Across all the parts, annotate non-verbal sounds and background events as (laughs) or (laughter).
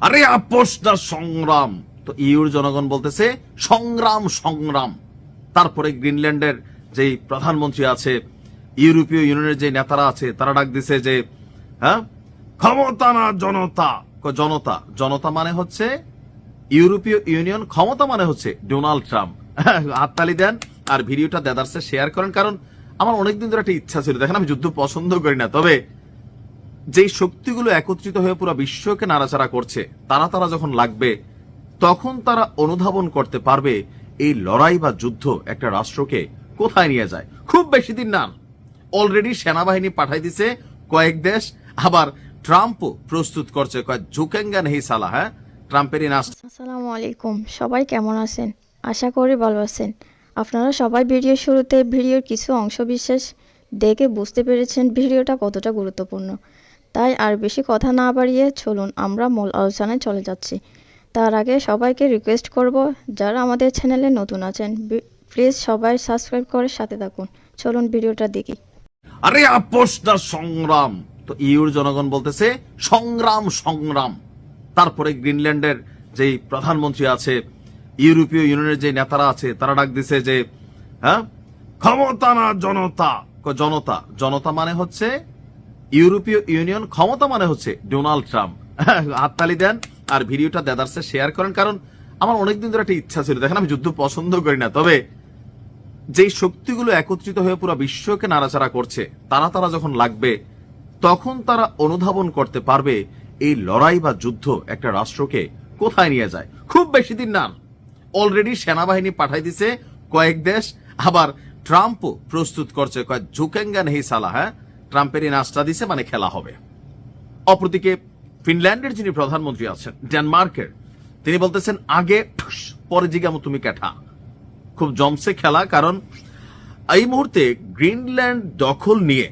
আরে আপোষ না সংগ্রাম। তো ইউর জনগণ বলতেছে, সংগ্রাম সংগ্রাম। তারপরে গ্রিনল্যান্ডের যেই প্রধানমন্ত্রী আছে, ইউরোপীয় ইউনিয়নের যে নেতারা আছে, তারা ডাক দিছে যে হ্যাঁ ক্ষমতা না জনতা। জনতা। জনতা মানে হচ্ছে ইউরোপীয় ইউনিয়ন ক্ষমতা মানে হচ্ছে ডোনাল্ড ট্রাম্প। (laughs) হাততালি দেন আর ভিডিওটা দেদারসে শেয়ার করেন। কারণ আমার অনেকদিন ধরে একটা ইচ্ছা ছিল। দেখেন, আমি যুদ্ধ পছন্দ করি না। তবে যেই শক্তিগুলো একত্রিত হয়ে পুরো বিশ্বকে নাড়াচাড়া করছে, তারা তারা যখন লাগবে, তখন তারা অনুধাবন করতে পারবে এই লড়াই বা যুদ্ধ একটা রাষ্ট্রকে কোথায় নিয়ে যায়। খুব বেশি দিন না। অলরেডি সেনাবাহিনী পাঠাই দিছে কয়েক দেশ, আবার ট্রাম্পও প্রস্তুত করছে কয়েক ঝুকেঙ্গা নেই সালা হ্যাঁ? ট্রাম্পেরই নাচ আসসালামু আলাইকুম। সবাই কেমন আছেন? আশা করি ভালো আছেন। আপনারা সবাই ভিডিওর শুরুতে ভিডিওর কিছু অংশ বিশেষ দেখে বুঝতে পেরেছেন ভিডিওটা কতটা গুরুত্বপূর্ণ। তাই আর বেশি কথা না বাড়িয়ে চলুন, আমরা মূল আলোচনায় চলে যাচ্ছি। তার আগে সবাইকে রিকোয়েস্ট করব, যারা আমাদের চ্যানেলে নতুন আছেন প্লিজ সবাই সাবস্ক্রাইব করে সাথে থাকুন। চলুন ভিডিওটা দেখি। আরে আপোষ না সংগ্রাম। তো ইউর জনগণ বলতেছে, সংগ্রাম সংগ্রাম। তারপরে গ্রিনল্যান্ডের যেই প্রধানমন্ত্রী আছে, ইউরোপীয় ইউনিয়নের যে নেতারা আছে, তারা ডাক দিছে যে হ্যাঁ ক্ষমতা না জনতা। জনতা। জনতা মানে হচ্ছে ইউরোপীয় ইউনিয়ন ক্ষমতা মানে হচ্ছে ডোনাল্ড ট্রাম্প। (laughs) হাততালি দেন আর ভিডিওটা দেদারসে শেয়ার করেন, কারণ আমার অনেকদিন ধরে একটা ইচ্ছা ছিল, দেখেন আমি যুদ্ধ পছন্দ করি না, তবে যেই শক্তিগুলো একত্রিত হয়ে পুরো বিশ্বকে নাড়াচাড়া করছে, তারা তারা যখন লাগবে, তখন তারা অনুধাবন করতে পারবে এই লড়াই বা যুদ্ধ একটা রাষ্ট্রকে কোথায় নিয়ে যায়। খুব বেশি দিন না অলরেডি সেনাবাহিনী পাঠাই দিছে, কয়েক দেশ, আবার ট্রাম্পও প্রস্তুত করছে, কয়েক ঝুকেঙ্গা নেই সালা হ্যাঁ? ট্রাম্পেরই নাচটা দিছে মানে খেলা হবে। অপরদিকে ফিনল্যান্ডের যিনি প্রধানমন্ত্রী আছেন ডেনমার্কের তিনি বলতেছেন, আগে পরে জিগামো, তুমি ক্যাঠা। খুব জমসে খেলা, কারণ এই মুহূর্তে গ্রিনল্যান্ড দখল নিয়ে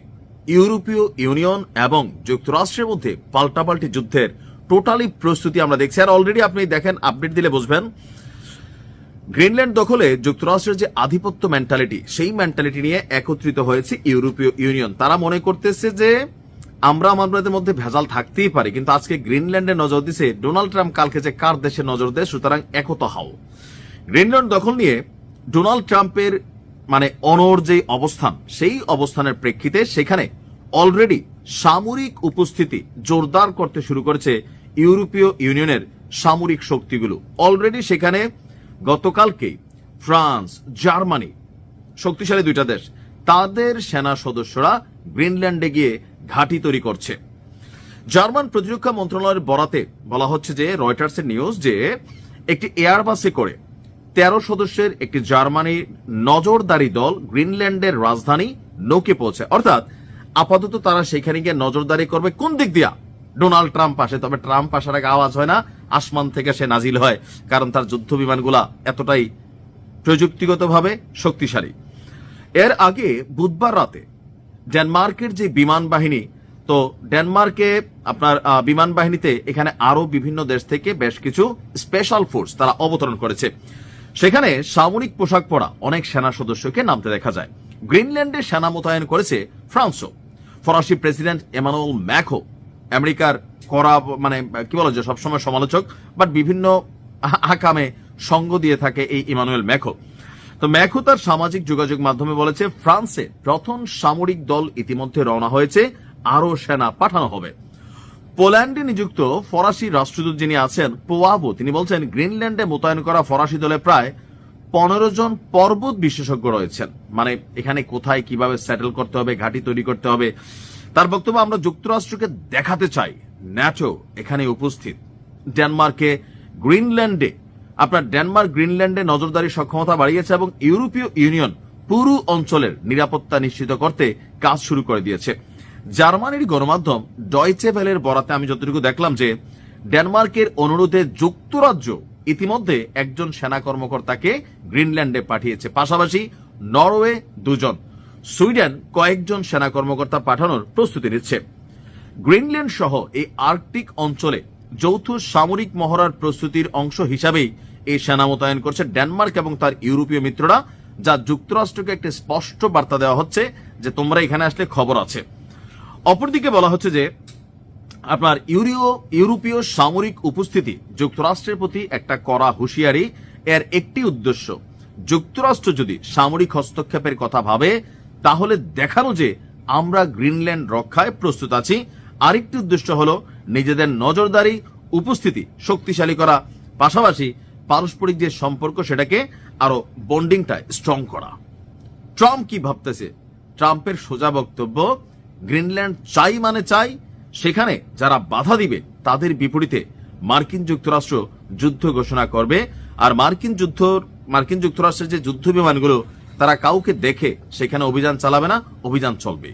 ইউরোপীয় ইউনিয়ন এবং যুক্তরাষ্ট্রের মধ্যে পাল্টাপাল্টি যুদ্ধের টোটালি প্রস্তুতি আমরা দেখছি। আর অলরেডি আপনি দেখেন, আপডেট দিলে বুঝবেন গ্রিনল্যান্ড দখলে যুক্তরাষ্ট্রের যে আধিপত্য মেন্টালিটি সেই মেন্টালিটি নিয়ে একত্রিত হয়েছে ইউরোপীয় ইউনিয়ন। তারা মনে করতেছে যে আমরা আমাদের মধ্যে ভেজাল থাকতেই পারি, কিন্তু আজকে গ্রিনল্যান্ডে নজর দিছে ডোনাল্ড ট্রাম্প কালকে যে কার দেশে নজর দেয়, সুতরাং একতা হও। গ্রিনল্যান্ড দখল নিয়ে ডোনাল্ড ট্রাম্পের মানে অনর যে অবস্থান, সেই অবস্থানের প্রেক্ষিতে সেখানে অলরেডি সামরিক উপস্থিতি জোরদার করতে শুরু করেছে ইউরোপীয় ইউনিয়নের সামরিক শক্তিগুলো। অলরেডি সেখানে গতকালকেই ফ্রান্স, জার্মানি, শক্তিশালী দুইটা দেশ, তাদের সেনা সদস্যরা গ্রিনল্যান্ডে গিয়ে ঘাঁটি তৈরি করছে। জার্মান প্রতিরক্ষা মন্ত্রণালয়ের বরাতে বলা হচ্ছে যে, রয়টার্সের নিউজ যে, একটি এয়ারবাসে করে তেরো সদস্যের একটি জার্মানি নজরদারি দল গ্রিনল্যান্ডের রাজধানী নৌকে পৌঁছে। অর্থাৎ আপাতত তারা সেখানে গিয়ে নজরদারি করবে কোন দিক দিয়া? ডোনাল্ড ট্রাম্প আসে, তবে ট্রাম্প আসার আগে আওয়াজ হয় না। আসমান থেকে সে নাজিল হয়, কারণ তার যুদ্ধ বিমানগুলা এতটাই প্রযুক্তিগতভাবে শক্তিশালী। এর আগে বুধবার রাতে ডেনমার্কের যে বিমান বাহিনী, তো ডেনমার্কে আপনার বিমান বাহিনীতে এখানে আরও বিভিন্ন দেশ থেকে বেশ কিছু স্পেশাল ফোর্স তারা অবতরণ করেছে। সেখানে সামরিক পোশাক পরা অনেক সেনা সদস্যকে নামতে দেখা যায়। গ্রিনল্যান্ডে সেনা মোতায়েন করেছে ফ্রান্সও। ফরাসি প্রেসিডেন্ট এমানুয়েল ম্যাকো আমেরিকার করা মানে কি বলা যায় সবসময় সমালোচক বাট বিভিন্ন আকামে সঙ্গ দিয়ে থাকে এই ইমানুয়েল ম্যাকো তো ম্যাকো তার সামাজিক যোগাযোগ মাধ্যমে বলেছে, ফ্রান্সে প্রথম সামরিক দল ইতিমধ্যে রওনা হয়েছে, আরও সেনা পাঠানো হবে। পোল্যান্ডে নিযুক্ত ফরাসি রাষ্ট্রদূত যিনি আছেন, পোয়াবো, তিনি বলছেন, গ্রিনল্যান্ডে মোতায়েন করা ফরাসি দলে প্রায় পনেরো জন পর্বত বিশেষজ্ঞ রয়েছেন। মানে এখানে কোথায় কীভাবে সেটেল করতে হবে, ঘাঁটি তৈরি করতে হবে তার বক্তব্য আমরা যুক্তরাষ্ট্রকে দেখাতে চাই। ন্যাটো এখানে উপস্থিত। ডেনমার্কে গ্রিনল্যান্ডে, আপনার ডেনমার্ক গ্রিনল্যান্ডে নজরদারি সক্ষমতা বাড়িয়েছে এবং ইউরোপীয় ইউনিয়ন পুরো অঞ্চলের নিরাপত্তা নিশ্চিত করতে কাজ শুরু করে দিয়েছে। জার্মানির গণমাধ্যম ডয়চে ভেলের বরাতে আমি যতটুকু দেখলাম যে, ডেনমার্কের অনুরোধে যুক্তরাজ্য ইতিমধ্যে একজন সেনা কর্মকর্তাকে গ্রিনল্যান্ডে পাঠিয়েছে। পাশাপাশি নরওয়ে দুজন। সুইডেন কয়েকজন সেনা কর্মকর্তা পাঠানোর প্রস্তুতি নিচ্ছে। গ্রিনল্যান্ড সহ এই আর্কটিক অঞ্চলে যৌথ সামরিক মহড়ার প্রস্তুতির অংশ হিসাবেই এই সেনা মোতায়েন করছে ডেনমার্ক এবং তার ইউরোপীয় মিত্ররা, যা যুক্তরাষ্ট্রকে একটি স্পষ্ট বার্তা দেওয়া হচ্ছে যে তোমরা এখানে আসলে খবর আছে। অপরদিকে বলা হচ্ছে যে আপনার ইউরীয়, ইউরোপীয় সামরিক উপস্থিতি যুক্তরাষ্ট্রের প্রতি একটা কড়া হুঁশিয়ারি, এর একটি উদ্দেশ্য। যুক্তরাষ্ট্র যদি সামরিক হস্তক্ষেপের কথা ভাবে তাহলে দেখানো যে আমরা গ্রিনল্যান্ড রক্ষায় প্রস্তুত আছি। আরেকটি উদ্দেশ্য হলো নিজেদের নজরদারি, উপস্থিতি শক্তিশালী করা, পাশাপাশি পারস্পরিক যে সম্পর্ক সেটাকে আরও বন্ডিংটা স্ট্রং করা। ট্রাম্প কি ভাবতেছে? ট্রাম্পের সোজা বক্তব্য, গ্রিনল্যান্ড চাই মানে চাই, সেখানে যারা বাধা দিবে তাদের বিপরীতে মার্কিন যুক্তরাষ্ট্র যুদ্ধ ঘোষণা করবে। আর মার্কিন যুদ্ধ, মার্কিন যুক্তরাষ্ট্রের যে যুদ্ধ বিমানগুলো তারা কাউকে দেখে সেখানে অভিযান চালাবে না, অভিযান চলবে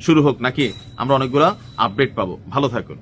শুরু হোক নাকি, আমরা অনেকগুলো আপডেট পাবো। ভালো থাকুন।